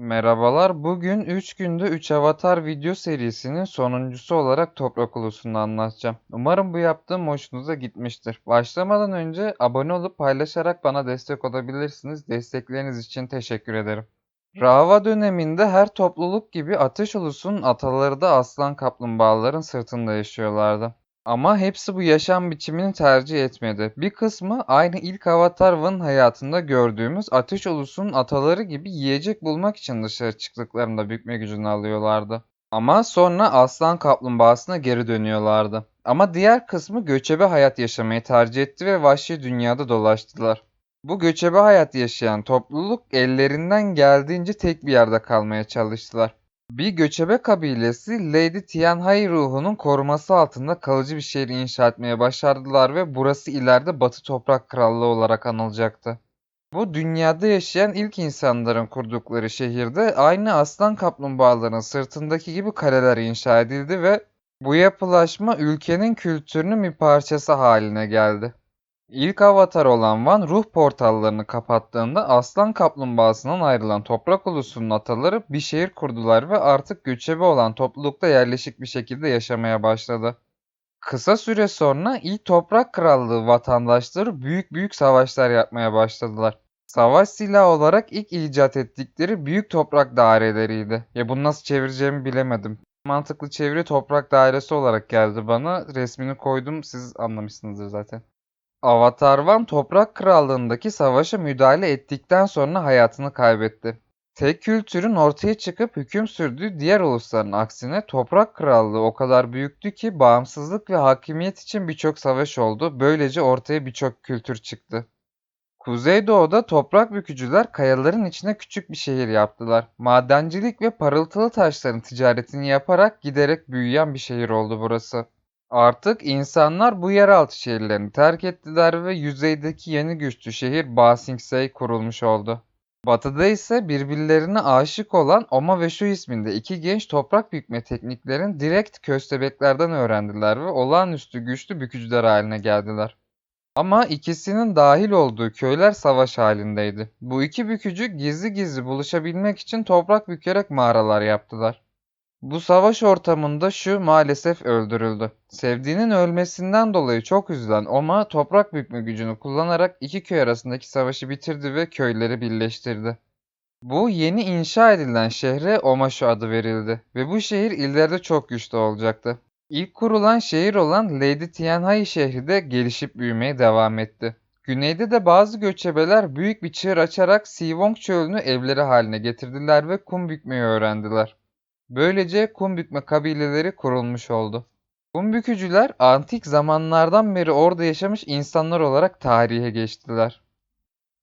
Merhabalar. Bugün 3 günde 3 Avatar video serisinin sonuncusu olarak Toprak Ulusu'nu anlatacağım. Umarım bu yaptığım hoşunuza gitmiştir. Başlamadan önce abone olup paylaşarak bana destek olabilirsiniz. Destekleriniz için teşekkür ederim. Rava döneminde her topluluk gibi Ateş Ulusu'nun ataları da aslan kaplumbağaların sırtında yaşıyorlardı. Ama hepsi bu yaşam biçimini tercih etmedi. Bir kısmı aynı ilk Avatar Van'ın hayatında gördüğümüz Ateş Ulusu'nun ataları gibi yiyecek bulmak için dışarı çıktıklarında bükme gücünü alıyorlardı. Ama sonra aslan kaplumbağasına geri dönüyorlardı. Ama diğer kısmı göçebe hayat yaşamayı tercih etti ve vahşi dünyada dolaştılar. Bu göçebe hayat yaşayan topluluk ellerinden geldiğince tek bir yerde kalmaya çalıştılar. Bir göçebe kabilesi Lady Tianhai ruhunun koruması altında kalıcı bir şehir inşa etmeye başardılar ve burası ileride Batı Toprak Krallığı olarak anılacaktı. Bu dünyada yaşayan ilk insanların kurdukları şehirde aynı aslan kaplumbağaların sırtındaki gibi kaleler inşa edildi ve bu yapılaşma ülkenin kültürünün bir parçası haline geldi. İlk avatar olan Van ruh portallarını kapattığında aslan kaplumbağasından ayrılan toprak ulusunun ataları bir şehir kurdular ve artık göçebe olan toplulukta yerleşik bir şekilde yaşamaya başladı. Kısa süre sonra ilk toprak krallığı vatandaşları büyük büyük savaşlar yapmaya başladılar. Savaş silahı olarak ilk icat ettikleri büyük toprak daireleriydi. Ya bunu nasıl çevireceğimi bilemedim. Mantıklı çeviri toprak dairesi olarak geldi bana. Resmini koydum siz anlamışsınızdır zaten. Avatar Van Toprak Krallığındaki savaşa müdahale ettikten sonra hayatını kaybetti. Tek kültürün ortaya çıkıp hüküm sürdüğü diğer ulusların aksine Toprak Krallığı o kadar büyüktü ki bağımsızlık ve hakimiyet için birçok savaş oldu. Böylece ortaya birçok kültür çıktı. Kuzeydoğu'da toprak bükücüler kayaların içine küçük bir şehir yaptılar. Madencilik ve parıltılı taşların ticaretini yaparak giderek büyüyen bir şehir oldu burası. Artık insanlar bu yeraltı şehirlerini terk ettiler ve yüzeydeki yeni güçlü şehir Ba Sing Se kurulmuş oldu. Batıda ise birbirlerine aşık olan Oma ve Shu isminde iki genç toprak bükme tekniklerini direkt köstebeklerden öğrendiler ve olağanüstü güçlü bükücüler haline geldiler. Ama ikisinin dahil olduğu köyler savaş halindeydi. Bu iki bükücü gizli gizli buluşabilmek için toprak bükerek mağaralar yaptılar. Bu savaş ortamında şu maalesef öldürüldü. Sevdiğinin ölmesinden dolayı çok üzülen Oma toprak bükme gücünü kullanarak iki köy arasındaki savaşı bitirdi ve köyleri birleştirdi. Bu yeni inşa edilen şehre Omashu adı verildi ve bu şehir ileride çok güçlü olacaktı. İlk kurulan şehir olan Lady Tianhai şehri de gelişip büyümeye devam etti. Güneyde de bazı göçebeler büyük bir çığır açarak Siwong çölünü evleri haline getirdiler ve kum bükmeyi öğrendiler. Böylece kum bükme kabileleri kurulmuş oldu. Kum bükücüler antik zamanlardan beri orada yaşamış insanlar olarak tarihe geçtiler.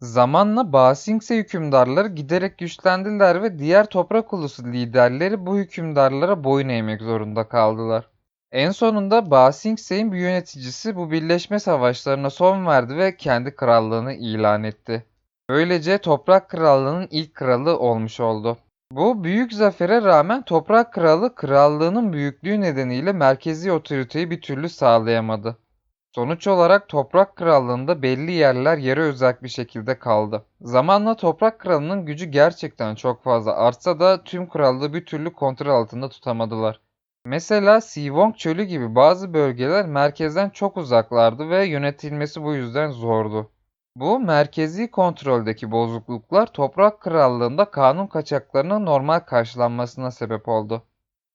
Zamanla Basingse hükümdarları giderek güçlendiler ve diğer toprak ulusu liderleri bu hükümdarlara boyun eğmek zorunda kaldılar. En sonunda Basingse'in bir yöneticisi bu birleşme savaşlarına son verdi ve kendi krallığını ilan etti. Böylece Toprak Krallığı'nın ilk kralı olmuş oldu. Bu büyük zafere rağmen Toprak Kralı krallığının büyüklüğü nedeniyle merkezi otoriteyi bir türlü sağlayamadı. Sonuç olarak Toprak Krallığı'nda belli yerler yere özerk bir şekilde kaldı. Zamanla Toprak Kralı'nın gücü gerçekten çok fazla artsa da tüm krallığı bir türlü kontrol altında tutamadılar. Mesela Siwong Çölü gibi bazı bölgeler merkezden çok uzaklardı ve yönetilmesi bu yüzden zordu. Bu merkezi kontroldeki bozukluklar Toprak Krallığı'nda kanun kaçaklarının normal karşılanmasına sebep oldu.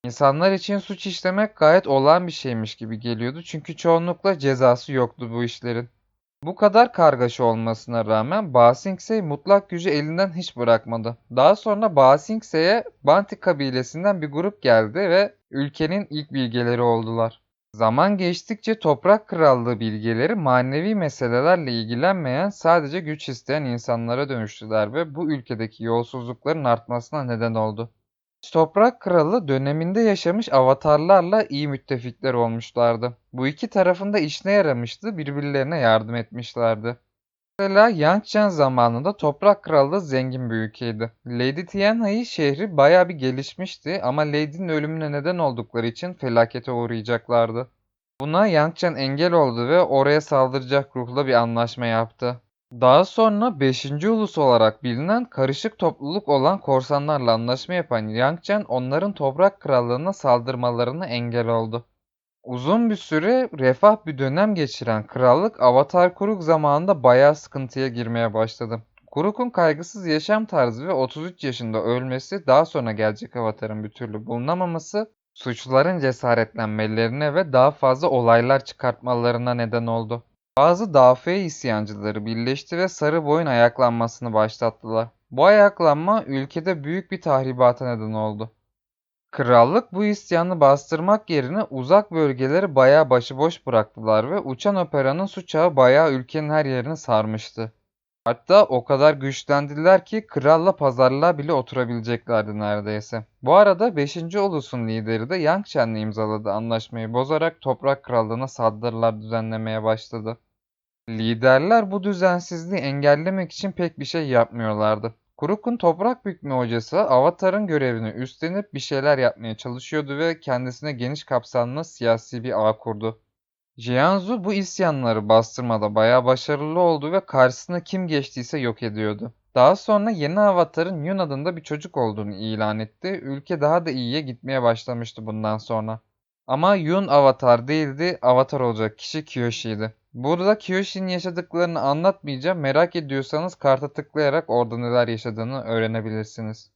İnsanlar için suç işlemek gayet olağan bir şeymiş gibi geliyordu çünkü çoğunlukla cezası yoktu bu işlerin. Bu kadar kargaşa olmasına rağmen Ba Sing Se mutlak gücü elinden hiç bırakmadı. Daha sonra Ba Sing Se'ye Banti kabilesinden bir grup geldi ve ülkenin ilk bilgeleri oldular. Zaman geçtikçe Toprak Krallığı bilgeleri manevi meselelerle ilgilenmeyen sadece güç isteyen insanlara dönüştüler ve bu ülkedeki yolsuzlukların artmasına neden oldu. Toprak Kralı döneminde yaşamış avatarlarla iyi müttefikler olmuşlardı. Bu iki tarafında işine yaramıştı, birbirlerine yardım etmişlerdi. Mesela Yangtze zamanında Toprak Krallığı zengin bir ülkeydi. Lady Tianhai şehri baya bir gelişmişti ama Lady'nin ölümüne neden oldukları için felakete uğrayacaklardı. Buna Yangtze engel oldu ve oraya saldıracak ruhla bir anlaşma yaptı. Daha sonra 5. ulus olarak bilinen karışık topluluk olan korsanlarla anlaşma yapan Yang Chen onların toprak krallığına saldırmalarına engel oldu. Uzun bir süre refah bir dönem geçiren krallık Avatar Kuruk zamanında bayağı sıkıntıya girmeye başladı. Kuruk'un kaygısız yaşam tarzı ve 33 yaşında ölmesi daha sonra gelecek Avatar'ın bir türlü bulunamaması suçluların cesaretlenmelerine ve daha fazla olaylar çıkartmalarına neden oldu. Bazı Dafe isyancıları birleşti ve Sarı Boyun ayaklanmasını başlattılar. Bu ayaklanma ülkede büyük bir tahribata neden oldu. Krallık bu isyanı bastırmak yerine uzak bölgeleri bayağı başıboş bıraktılar ve uçan operanın su bayağı ülkenin her yerini sarmıştı. Hatta o kadar güçlendiler ki kralla pazarlığa bile oturabileceklerdi neredeyse. Bu arada 5. ulusun lideri de Yang Chen'le imzaladığı anlaşmayı bozarak toprak krallığına saldırılar düzenlemeye başladı. Liderler bu düzensizliği engellemek için pek bir şey yapmıyorlardı. Kuruk'un toprak bükme hocası Avatar'ın görevini üstlenip bir şeyler yapmaya çalışıyordu ve kendisine geniş kapsamlı siyasi bir ağ kurdu. Jianzhu bu isyanları bastırmada bayağı başarılı oldu ve karşısına kim geçtiyse yok ediyordu. Daha sonra yeni avatarın Yun adında bir çocuk olduğunu ilan etti. Ülke daha da iyiye gitmeye başlamıştı bundan sonra. Ama Yun avatar değildi, avatar olacak kişi Kyoshi'ydi. Burada Kyoshi'nin yaşadıklarını anlatmayacağım. Merak ediyorsanız karta tıklayarak orada neler yaşadığını öğrenebilirsiniz.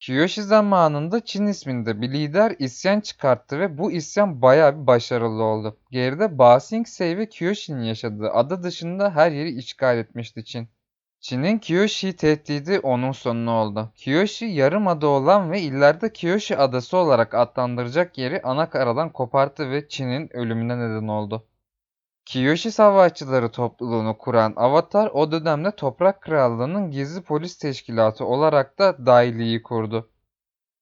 Kiyoshi zamanında Çin isminde bir lider isyan çıkarttı ve bu isyan bayağı bir başarılı oldu. Geride Ba Sing-se ve Kiyoshi'nin yaşadığı ada dışında her yeri işgal etmişti Çin. Çin'in Kiyoshi tehdidi onun sonu oldu. Kiyoshi yarımada olan ve ileride Kiyoshi adası olarak adlandıracak yeri ana karadan koparttı ve Çin'in ölümüne neden oldu. Kiyoshi Savaşçıları topluluğunu kuran Avatar o dönemde Toprak Krallığı'nın gizli polis teşkilatı olarak da Daili'yi kurdu.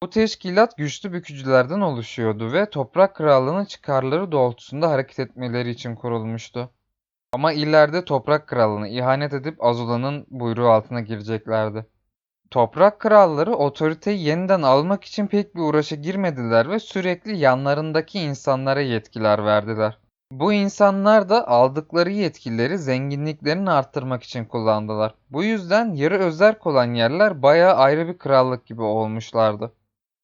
Bu teşkilat güçlü bükücülerden oluşuyordu ve Toprak Krallığı'nın çıkarları doğrultusunda hareket etmeleri için kurulmuştu. Ama ileride Toprak Krallığı'na ihanet edip Azula'nın buyruğu altına gireceklerdi. Toprak kralları otoriteyi yeniden almak için pek bir uğraşa girmediler ve sürekli yanlarındaki insanlara yetkiler verdiler. Bu insanlar da aldıkları yetkileri zenginliklerini arttırmak için kullandılar. Bu yüzden yarı özerk olan yerler bayağı ayrı bir krallık gibi olmuşlardı.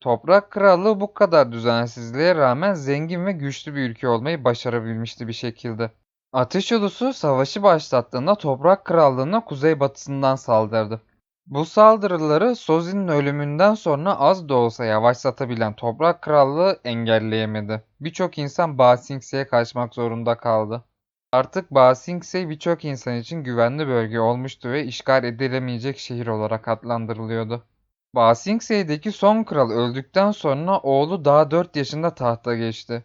Toprak Krallığı bu kadar düzensizliğe rağmen zengin ve güçlü bir ülke olmayı başarabilmişti bir şekilde. Ateş Ulusu savaşı başlattığında Toprak Krallığı'na kuzeybatısından saldırdı. Bu saldırıları Sozin'in ölümünden sonra az da olsa yavaşlatabilen Toprak Krallığı engelleyemedi. Birçok insan Ba Singse'ye kaçmak zorunda kaldı. Artık Ba Singse birçok insan için güvenli bölge olmuştu ve işgal edilemeyecek şehir olarak adlandırılıyordu. Ba Singse'deki son kral öldükten sonra oğlu daha 4 yaşında tahta geçti.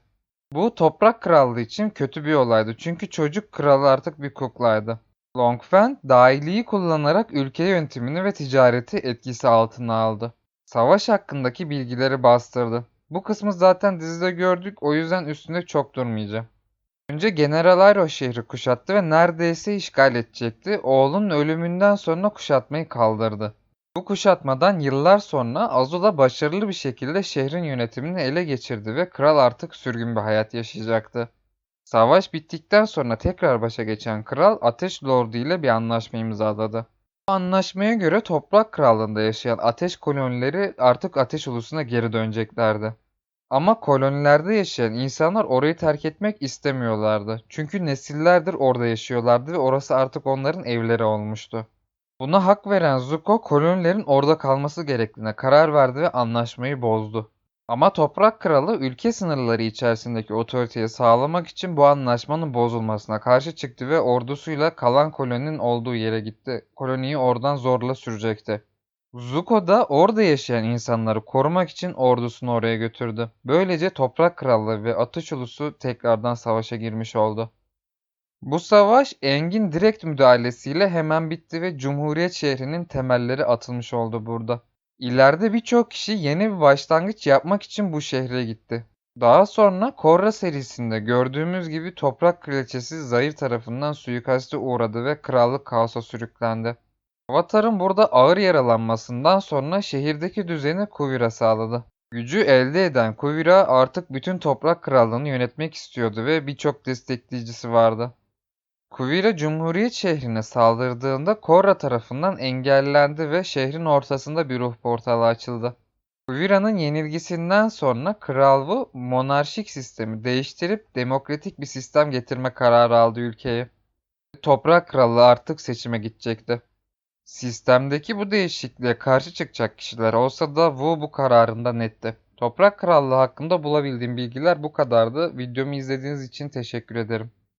Bu Toprak Krallığı için kötü bir olaydı çünkü çocuk kralı artık bir kuklaydı. Longfen dahiliyi kullanarak ülke yönetimini ve ticareti etkisi altına aldı. Savaş hakkındaki bilgileri bastırdı. Bu kısmı zaten dizide gördük o yüzden üstünde çok durmayacağım. Önce General Airo şehri kuşattı ve neredeyse işgal edecekti. Oğlunun ölümünden sonra kuşatmayı kaldırdı. Bu kuşatmadan yıllar sonra Azula başarılı bir şekilde şehrin yönetimini ele geçirdi ve kral artık sürgün bir hayat yaşayacaktı. Savaş bittikten sonra tekrar başa geçen kral Ateş Lordu ile bir anlaşma imzaladı. Bu anlaşmaya göre Toprak Krallığı'nda yaşayan ateş kolonileri artık Ateş Ulusu'na geri döneceklerdi. Ama kolonilerde yaşayan insanlar orayı terk etmek istemiyorlardı. Çünkü nesillerdir orada yaşıyorlardı ve orası artık onların evleri olmuştu. Buna hak veren Zuko kolonilerin orada kalması gerektiğine karar verdi ve anlaşmayı bozdu. Ama Toprak Kralı ülke sınırları içerisindeki otoriteyi sağlamak için bu anlaşmanın bozulmasına karşı çıktı ve ordusuyla kalan koloninin olduğu yere gitti. Koloniyi oradan zorla sürecekti. Zuko da orada yaşayan insanları korumak için ordusunu oraya götürdü. Böylece Toprak Krallığı ve Ateş Ulusu tekrardan savaşa girmiş oldu. Bu savaş Engin direkt müdahalesiyle hemen bitti ve Cumhuriyet şehrinin temelleri atılmış oldu burada. İleride birçok kişi yeni bir başlangıç yapmak için bu şehre gitti. Daha sonra Korra serisinde gördüğümüz gibi Toprak Kraliçesi Zahir tarafından suikaste uğradı ve krallık kaosa sürüklendi. Avatar'ın burada ağır yaralanmasından sonra şehirdeki düzeni Kuvira sağladı. Gücü elde eden Kuvira artık bütün Toprak Krallığını yönetmek istiyordu ve birçok destekleyicisi vardı. Kuvira Cumhuriyet şehrine saldırdığında Korra tarafından engellendi ve şehrin ortasında bir ruh portalı açıldı. Kuvira'nın yenilgisinden sonra Kral Wu monarşik sistemi değiştirip demokratik bir sistem getirme kararı aldı ülkeye. Toprak Kralı artık seçime gidecekti. Sistemdeki bu değişikliğe karşı çıkacak kişiler olsa da Wu bu kararında netti. Toprak Krallığı hakkında bulabildiğim bilgiler bu kadardı. Videomu izlediğiniz için teşekkür ederim.